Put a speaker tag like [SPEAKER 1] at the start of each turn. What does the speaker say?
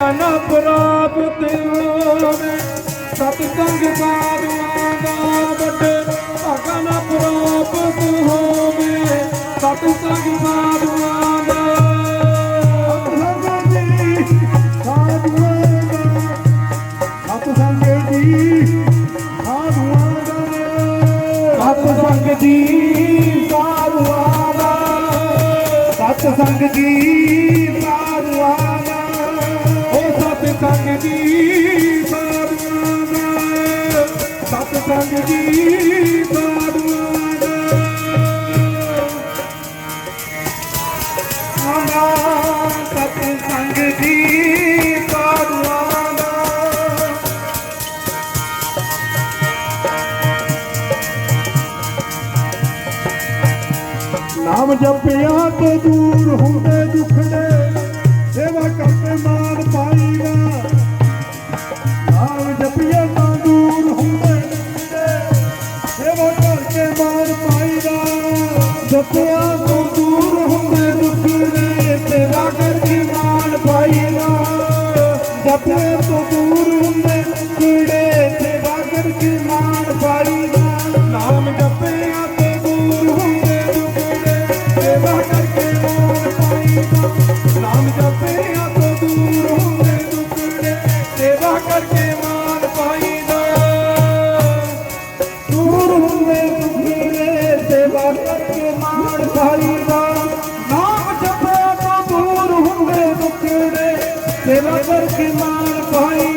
[SPEAKER 1] ਨਾ ਪ੍ਰਾਪਤ ਹੋਵੇ, ਸਤਸੰਗ ਸਾਧੂਆਂ ਦਾ ਵੱਡੇ ਭਾਗਾ ਨਾ ਪ੍ਰਾਪਤ ਹੋਵੇ, ਸਤਸੰਗ ਸਾਧੂਆਂ ਦਾ ਸਤਸੰਗ ਜੀ ਸਾਧੂਆਂ ਦਾ ਸਤਸੰਗ ਜੀ ਸਾਧੂਆਂ ਦਾ ਸਤਸੰਗ ਜੀ, ਸਾਧੂਆਂ ਦਾ, ਸਤਸੰਗ ਜੀ ਜੀ ਸਾਧੂਆਂ ਦਾ ਸਤਸੰਗ ਜੀ ਸਾਧੂਆਂ ਦਾ ਆਨਾ ਸਤਸੰਗ ਜੀ ਸਾਧੂਆਂ ਦਾ ਨਾਮ ਜਪਿਆ ਤੋਂ ਦੂਰ ਹੁੰਦੇ ਦੁਖੜੇ ਸੇਵਾ ਕਰਦੇ ਮਾਨ ਪਾਈਦਾ ਜਪਿਆ ਤੋਂ ਦੂਰ ਹੁੰਦੇ ਦੁਖੜੇ ਸੇਵਾ ਕਰਕੇ ਮਾਨ ਪਾਈਦਾ ਜਪਿਆ ਤੋਂ ਦੂਰ ਹੁੰਦੇ ਦੁਖੜੇ ਸੇਵਾ ਕਰਕੇ ਮਾਨ ਪਾਈਦਾ ਨਾਮ ਜਪਿਆ ਤੋਂ ਦੂਰ ਹੁੰਦੇ ਦੁਖੜੇ ਸੇਵਾ ਕਰਕੇ ਮਾਨ ਪਾਈਦਾ ਨਾਮ ਜਪਿਆ ਤੋਂ ਦੂਰ ਹੁੰਦੇ ਦੁਖੜੇ ਸੇਵਾ ਕਰਕੇ ਮਾਨ ਪਾਈਦਾ ਦੂਰ ਹੁੰਦੇ ਦੁਖੜੇ ਸੇਵਾ ਕਰਕੇ সেবা করকে মার ভয়